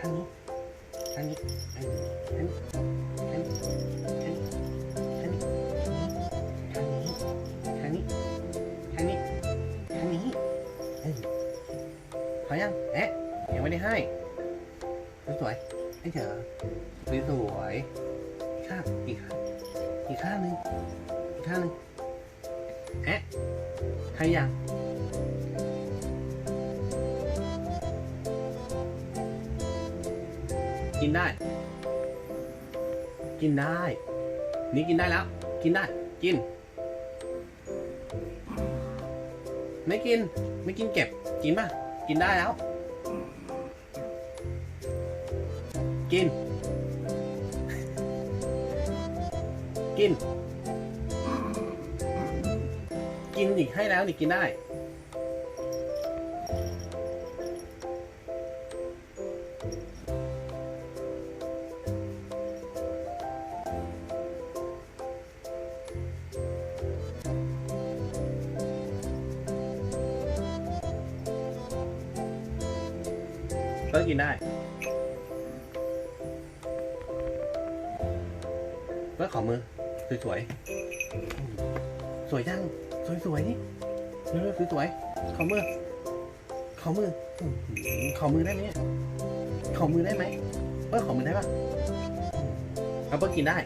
ทางนี้ทางนี้ทางนี้ทางนี้ทางนี้ทางนี้ทางนี้ทางนี้เอ้ยพอยังเอ๊ะยังไม่ได้ให้สวยๆไอ้เจ๋อสวยๆข้างอีกข้างอีกข้างหนึ่งอีกข้างหนึ่งเอ๊ะให้ยัง กินได้ กินได้ นี่กินได้แล้ว กินได้ กิน ไม่กิน ไม่กินเก็บ กินป่ะ กินได้แล้ว กิน กิน กินอีกให้แล้วนี่กินได้ ก็กินได้ เพื่อขอมือ สวยๆ สวยจัง สวยๆนี่เร็วๆสวยๆขอมือ ขอมือ ขอมือได้ไหมขอมือได้ไหมเปิ้ลขอมือได้ปะเอาเปิ้ลกินได้